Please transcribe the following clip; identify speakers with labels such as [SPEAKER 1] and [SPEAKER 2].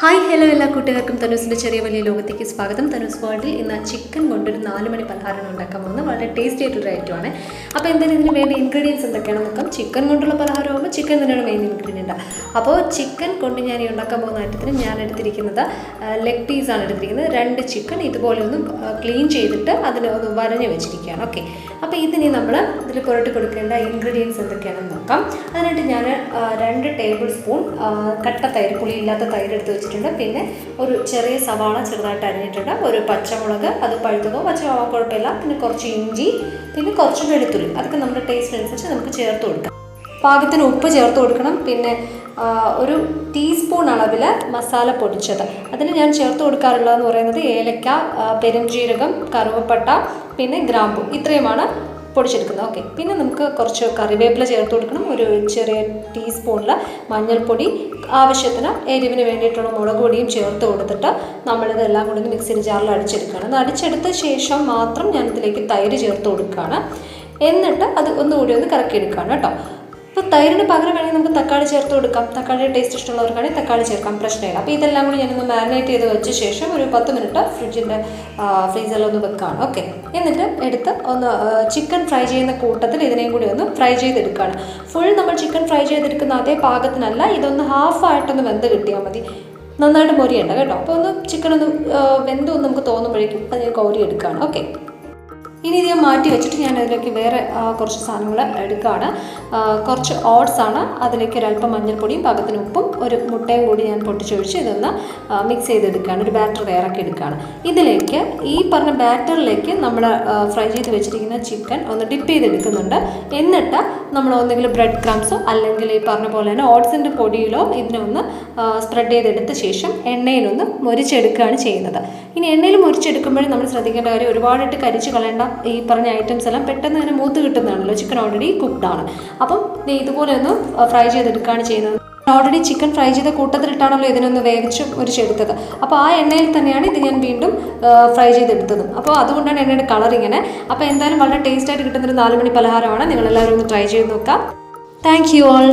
[SPEAKER 1] Hi hello എല്ലാ കൂട്ടുകാർക്കും തനൂസിന്റെ ചെറിയ വലിയ ലോകത്തേക്ക് സ്വാഗതം. തനൂസ് വേൾഡിൽ ഇന്ന് ചിക്കൻ കൊണ്ടൊരു നാല് മണി പലഹാരം ഉണ്ടാക്കാൻ പോകുന്നത് വളരെ ടേസ്റ്റി ആയിട്ടൊരു ഐറ്റമാണ്. അപ്പോൾ എന്തായാലും ഇതിന് വേണ്ട ഇൻഗ്രീഡിയൻസ് എന്തൊക്കെയാണെന്ന് നോക്കാം. ചിക്കൻ കൊണ്ടുള്ള പലഹാരം ആകുമ്പോൾ ചിക്കൻ തന്നെയാണ് മെയിൻ ഇൻഗ്രീഡിയന്റ് അപ്പോൾ ചിക്കൻ കൊണ്ട് ഞാൻ ഈ ഉണ്ടാക്കാൻ പോകുന്ന ഐറ്റത്തിന് ഞാൻ എടുത്തിരിക്കുന്നത് ലെഗ് പീസാണ് എടുത്തിരിക്കുന്നത്. രണ്ട് ചിക്കൻ ഇതുപോലെ ഒന്ന് ക്ലീൻ ചെയ്തിട്ട് അതിന് ഒന്ന് വരഞ്ഞ് വെച്ചിരിക്കുകയാണ്. ഓക്കെ. അപ്പോൾ ഇതിനി നമ്മൾ ഇതിൽ പുരട്ടി കൊടുക്കേണ്ട ഇൻഗ്രീഡിയൻസ് എന്തൊക്കെയാണെന്ന് നോക്കാം. അതിനായിട്ട് ഞാൻ രണ്ട് ടേബിൾ സ്പൂൺ കട്ട തൈര് പുളിയില്ലാത്ത തൈര് എടുത്ത് വെച്ചിട്ടുണ്ട്. പിന്നെ ഒരു ചെറിയ സവാള ചെറുതായിട്ട് അരിഞ്ഞിട്ടുണ്ട്. ഒരു പച്ചമുളക് അത് പഴുത്തതോ പച്ചമുളക് കുഴപ്പമില്ല. പിന്നെ കുറച്ച് ഇഞ്ചി പിന്നെ കുറച്ച് വെളുത്തുള്ളി. അതൊക്കെ നമ്മുടെ ടേസ്റ്റിനനുസരിച്ച് നമുക്ക് ചേർത്ത് കൊടുക്കാം. പാകത്തിന് ഉപ്പ് ചേർത്ത് കൊടുക്കണം. പിന്നെ ഒരു ടീസ്പൂൺ അളവിൽ മസാല പൊടിച്ചത്. അതിന് ഞാൻ ചേർത്ത് കൊടുക്കാറുള്ളതെന്ന് പറയുന്നത് ഏലക്ക പെരുംജീരകം കറുവപ്പട്ട പിന്നെ ഗ്രാമ്പു. ഇത്രയുമാണ് പൊടിച്ചെടുക്കുന്നത്. ഓക്കെ. പിന്നെ നമുക്ക് കുറച്ച് കറിവേപ്പില ചേർത്ത് കൊടുക്കണം. ഒരു ചെറിയ ടീസ്പൂണിൽ മഞ്ഞൾപ്പൊടി ആവശ്യത്തിന് എരിവിന് വേണ്ടിയിട്ടുള്ള മുളക് പൊടിയും ചേർത്ത് കൊടുത്തിട്ട് നമ്മളിതെല്ലാം കൂടി മിക്സിയിൽ ജാറിൽ അടിച്ചെടുക്കുകയാണ്. അത് അടിച്ചെടുത്ത ശേഷം മാത്രം ഞാനിതിലേക്ക് തൈര് ചേർത്ത് കൊടുക്കുകയാണ്. എന്നിട്ട് അത് ഒന്നുകൂടി ഒന്ന് കറക്കിയെടുക്കുകയാണ് കേട്ടോ. അപ്പോൾ തൈരിന് പകരം വേണമെങ്കിൽ നമുക്ക് തക്കാളി ചേർത്ത് കൊടുക്കാം. തക്കാളിയുടെ ടേസ്റ്റ് ഇഷ്ടമുള്ളവർക്കാണെങ്കിൽ തക്കാളി ചേർക്കാം പ്രശ്നമില്ല. അപ്പോൾ ഇതെല്ലാം കൂടി ഞാനൊന്ന് മാരിനേറ്റ് ചെയ്ത് വെച്ച ശേഷം ഒരു പത്ത് മിനിറ്റ് ഫ്രിഡ്ജിന്റെ ഫ്രീസറിലൊന്ന് വെക്കുകയാണ് ഓക്കെ എന്നിട്ട് എടുത്ത് ഒന്ന് ചിക്കൻ ഫ്രൈ ചെയ്യുന്ന കൂട്ടത്തിൽ ഇതിനെയും കൂടി ഒന്ന് ഫ്രൈ ചെയ്തെടുക്കുകയാണ് ഫുൾ നമ്മൾ ചിക്കൻ ഫ്രൈ ചെയ്തെടുക്കുന്ന അതേ പാകത്തിനല്ല ഇതൊന്ന് ഹാഫായിട്ടൊന്ന് വെന്ത് കിട്ടിയാൽ മതി. നന്നായിട്ട് മൊരിയണ്ട കേട്ടോ. അപ്പോൾ ഒന്ന് ചിക്കൻ ഒന്ന് വെന്ത് ഒന്ന് നമുക്ക് തോന്നുമ്പോഴേക്കും അത് ഞാൻ കോരി എടുക്കുകയാണ് ഓക്കെ ഇനി ഇത് ഞാൻ മാറ്റി വെച്ചിട്ട് ഞാൻ അതിലേക്ക് വേറെ കുറച്ച് സാധനങ്ങൾ എടുക്കുകയാണ്. കുറച്ച് ഓട്സ് ആണ്. അതിലേക്ക് അല്പം മഞ്ഞൾപ്പൊടിയും പാകത്തിന് ഉപ്പും ഒരു മുട്ടയും കൂടി ഞാൻ പൊട്ടിച്ചൊഴിച്ച് ഇതൊന്ന് മിക്സ് ചെയ്തെടുക്കുകയാണ്. ഒരു ബാറ്റർ വേറൊക്കെ എടുക്കുകയാണ്. ഇതിലേക്ക് ഈ പറഞ്ഞ ബാറ്ററിലേക്ക് നമ്മൾ ഫ്രൈ ചെയ്ത് വെച്ചിരിക്കുന്ന ചിക്കൻ ഒന്ന് ഡിപ്പ് ചെയ്തെടുക്കുന്നുണ്ട്. എന്നിട്ട് നമ്മൾ ഒന്നെങ്കിലും ബ്രെഡ് ക്രംസോ അല്ലെങ്കിൽ ഈ പറഞ്ഞ പോലെ തന്നെ ഓട്സിന്റെ പൊടിയിലോ ഇതിനെ ഒന്ന് സ്പ്രെഡ് ചെയ്തെടുത്ത ശേഷം എണ്ണയിലൊന്ന് മൊരിച്ചെടുക്കുകയാണ് ചെയ്യുന്നത്. ഇനി എണ്ണയിൽ മുറിച്ചെടുക്കുമ്പോഴും നമ്മൾ ശ്രദ്ധിക്കേണ്ട കാര്യം ഒരുപാടിട്ട് കരിച്ച് കളയേണ്ട ഈ പറഞ്ഞ ഐറ്റംസ് എല്ലാം പെട്ടെന്ന് തന്നെ മൂത്ത് കിട്ടുന്നതാണല്ലോ. ചിക്കൻ ഓൾറെഡി കുക്ക്ഡ് ആണ്. അപ്പം ഇതുപോലെ ഒന്ന് ഫ്രൈ ചെയ്തെടുക്കുകയാണ് ചെയ്യുന്നത്. ഓൾറെഡി ചിക്കൻ ഫ്രൈ ചെയ്ത കൂട്ടത്തിലിട്ടാണല്ലോ ഇതിനൊന്ന് വേവിച്ച് മുരിച്ചെടുത്തത് അപ്പോൾ ആ എണ്ണയിൽ തന്നെയാണ് ഇത് ഞാൻ വീണ്ടും ഫ്രൈ ചെയ്തെടുത്തത്. അപ്പോൾ അതുകൊണ്ടാണ് എണ്ണയുടെ കളർ ഇങ്ങനെ. അപ്പോൾ എന്തായാലും വളരെ ടേസ്റ്റ് ആയിട്ട് കിട്ടുന്നൊരു നാലുമണി പലഹാരമാണ്. നിങ്ങളെല്ലാവരും ഒന്ന് ട്രൈ ചെയ്ത് നോക്കാം. Thank you all